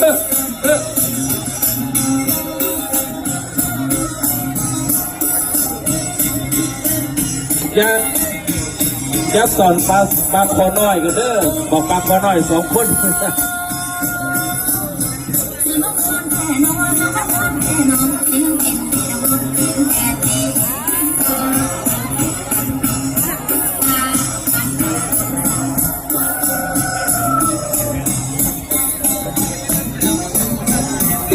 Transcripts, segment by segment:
เออเอออย่าอย่าสอนปลาปลาคอน้อยกันเด้อบอกปลาคอน้อยสองคน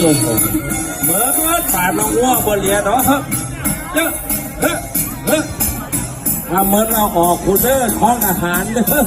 โอ้โหเมื่อเมื่อถามลงว่าบนเรียนเนาะเจ้เฮ้เฮ้ถ้าเมือเราออกคุณเด้อท้องอาหารเด้อ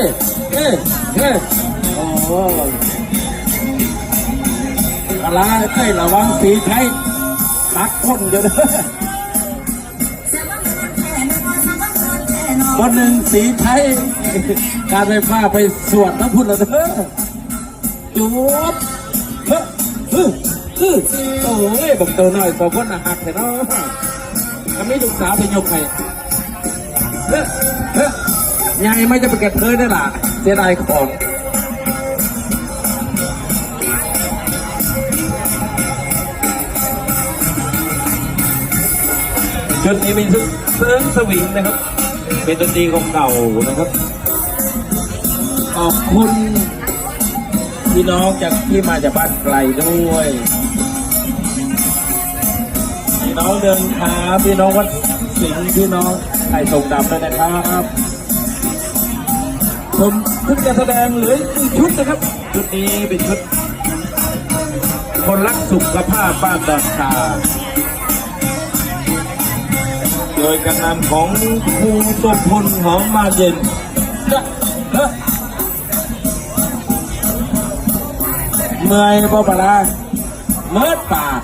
อ๊ะเอ๊ะเอ๊ะโอ้อะไรใช่ระวังสีใช้ตักคนเดี๋ยวเด้อคนหนึ่งสีใช้การไฟฟ้าไปสวดน้ำพุทธแล้วเด้อจูบเฮ้อเฮ้อเฮ้อโอ้ยบอกเตัวหน่อยสองคนน่ะหักแต่เนาะก็ไม่ลูกสาวไปยกใครเฮ้อเฮ้อ ยายไม่จะไปเก็บเธอได้ล่ะเสียดายของจุดนี้เป็นชุดเซิร์งสวิงนะครับ เป็นดนตรีของเก่านะครับ ขอบคุณพี่น้องจากที่มาจากบ้านไกลด้วยพี่น้องเดินขาพี่น้องวัดสิงห์พี่น้องไข่ตรงดำด้วยนะครับ ผมขึ้นการแสดงเหลืออีกชุดนะครับ ชุดนี้เป็นชุด คนรักสุขภาพบ้านดอนคาโดยการนำของครูสมพลหอมมาเย็นจะเฮ้เมื่อยบ่ปลาเมิดปาก